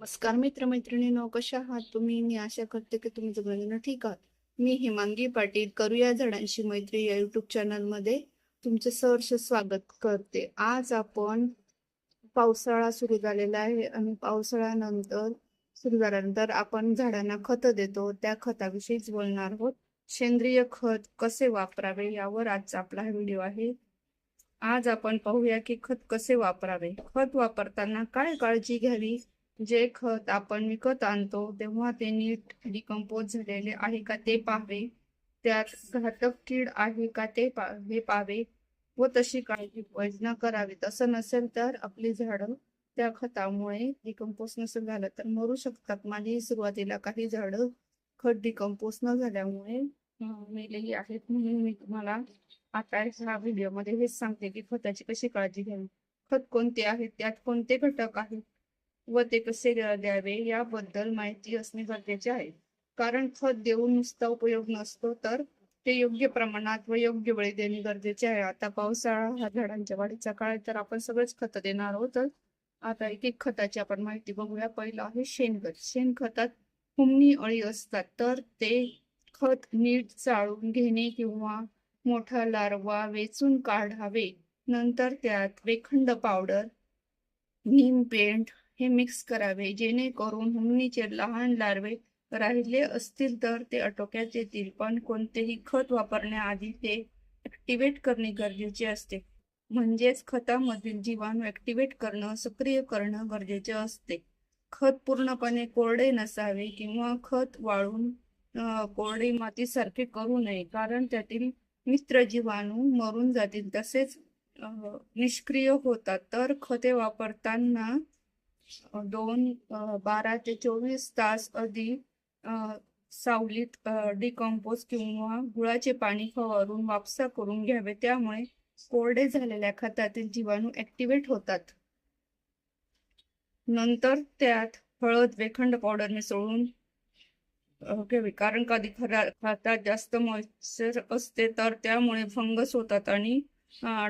नमस्कार मित्रमैत्रिणींनो कशा आहात तुम्ही? मी आशा करते की तुम्ही सगळ्यांना ठीक आहात. मी हिमांगी पाटील करूया झाडांशी मैत्री या युट्यूब चॅनलमध्ये तुमचे सहर्ष स्वागत करते. आज आपण पावसाळा सुरू झालेला आहे आणि पावसाळ्यानंतर सुरू झाल्यानंतर आपण झाडांना खत देतो. त्या खताविषयीच बोलणार आहोत. सेंद्रिय खत कसे वापरावे यावर आजचा आपला हा व्हिडिओ आहे. आज आपण पाहूया की खत कसे वापरावे. खत वापरताना काय काळजी घ्यावी? जे खत आपण विकत आणतो तेव्हा ते नीट डिकम्पोज झालेले आहे का ते पाहावे. त्यात घातक कीड आहे का ते पा हे पाहावे व तशी काळजी योजना करावी. तसं नसेल तर आपली झाडं त्या खतामुळे डिकम्पोज नसेल झालं तर मरू शकतात. माझी सुरुवातीला काही झाडं खत डिकम्पोज न झाल्यामुळे मेलेली आहेत म्हणून मी तुम्हाला आता ह्या व्हिडिओमध्ये हेच सांगते की खताची कशी काळजी घ्यावी. खत कोणते आहेत? त्यात कोणते घटक आहेत? व ते कसे द्यावे याबद्दल माहिती असणे गरजेचे आहे. कारण खत देऊन नुसता उपयोग नसतो तर ते योग्य प्रमाणात व योग्य वेळी देणे गरजेचे आहे. आता पावसाळा हा झाडांच्या वाढीचा काळ आहे, तर आपण सगळेच खत देणार आहोत. तर आता एक एक खताची आपण माहिती बघूया. पहिलं आहे शेणखत. शेणखतात हुमणी अळी असतात तर ते खत नीट चाळून घेणे किंवा मोठा लार्वा वेचून काढावे. नंतर त्यात वेखंड पावडर नीम पेंट हे मिक्स करावे. जेणेकरून हुमणीचे लहान लार्वे राहिले असतील तर ते आटोक्यात येतील. पण कोणतेही खत वापरण्याआधी ते ऍक्टिव्हेट करणे गरजेचे असते. म्हणजेच खतामधील जीवाणू ऍक्टिव्हेट करणं सक्रिय करणं गरजेचे असते. खत पूर्णपणे कोरडे नसावे किंवा खत वाळून अं, कोरडी मातीसारखे करू नये. कारण त्यातील मित्र जीवाणू मरून जातील तसेच निष्क्रिय होतात. तर खते वापरताना दोन बारा ते चोवीस तास आधी सावलीत डिकम्पोज किंवा गुळाचे पाणी फवारून वापसा करून घ्यावे. त्यामुळे कोरडे झालेल्या खतातील जीवाणू ऍक्टिव्हेट होतात. नंतर त्यात हळद वेखंड पावडर मिसळून घ्यावी कारण कधी खरा खतात जास्त मॉइश्चर असते तर त्यामुळे फंगस होतात आणि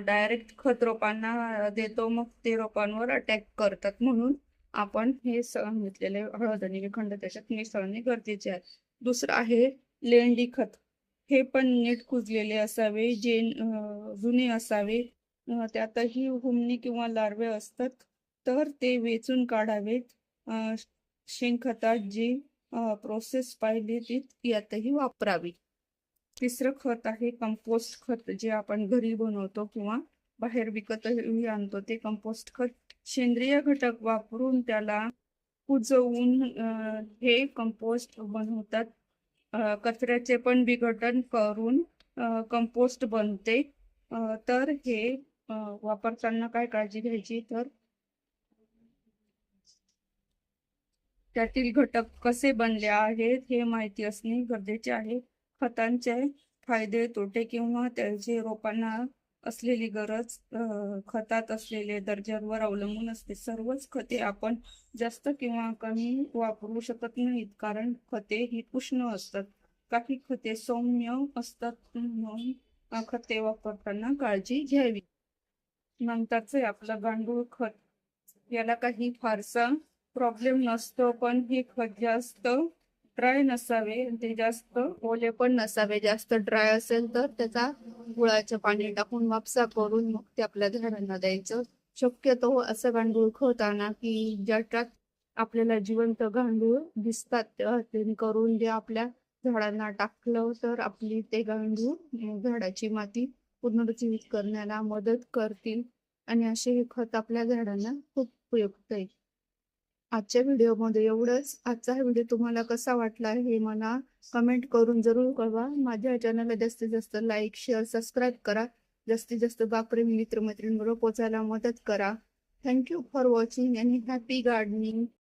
डायरेक्ट खत रोपांना देतो. मग ते रोपांवर अटॅक करतात म्हणून आपण हे सांगितलेले हळद आणि विखंड त्याच्यात मिसळणे गरजेचे आहे. दुसरं आहे लेंडी खत. हे पण नीट कुजलेले असावे जे जुने असावे. त्यातही हुमणी किंवा लार्वे असतात तर ते वेचून काढावेत शेणखतात जी प्रोसेस पाहिली ती यातही वापरावी. तिसरं खत आहे कंपोस्ट खत जे आपण घरी बनवतो किंवा बाहेर विकतही आणतो. ते कंपोस्ट खत सेंद्रिय घटक वापरून त्याला कुजवून हे कंपोस्ट बनवतात. कचऱ्याचे पण विघटन करून कंपोस्ट बनते. तर हे वापरताना काय काळजी घ्यायची? तर त्यातील घटक कसे बनले आहेत हे माहिती असणे गरजेचे आहे. खतांचे फायदे तोटे किंवा त्याचे रोपांना असलेली गरज खतात असलेले दर्जावर अवलंबून असते. सर्वच खते आपण जास्त किंवा कमी वापरू शकत नाहीत कारण खते ही उष्ण असतात. काही खते सौम्य असतात म्हणून खते वापरताना काळजी घ्यावी. नंतरचे आपलं गांडूळ खत याला काही फारसा प्रॉब्लेम नसतो पण हे खत जास्त ड्राय नसावे ते जास्त. ओले पण नसावे जास्त ड्राय असेल तर त्याचा गुळाचं पाणी टाकून वापसा करून मग ते आपल्या झाडांना द्यायचं. शक्यतो असं गांडूळ खत आणा की ज्याच्यात आपल्याला जिवंत गांडूळ दिसतात ते करून जे आपल्या झाडांना टाकलं तर आपली ते गांडूळ झाडाची माती पुनरुज्जीवित करण्याला मदत करतील. आणि असे हे खत आपल्या झाडांना खूप उपयुक्त आहे. आजच्या व्हिडिओमध्ये एवढंच. आजचा हा व्हिडिओ तुम्हाला कसा वाटला हे मला कमेंट करून जरूर कळवा. माझ्या चॅनलला जास्तीत जास्त लाईक शेअर सबस्क्राईब करा. जास्तीत जास्त बापरेमी मित्रमैत्रिणींबरोबर पोचायला मदत करा. थँक्यू फॉर वॉचिंग आणि हॅपी गार्डनिंग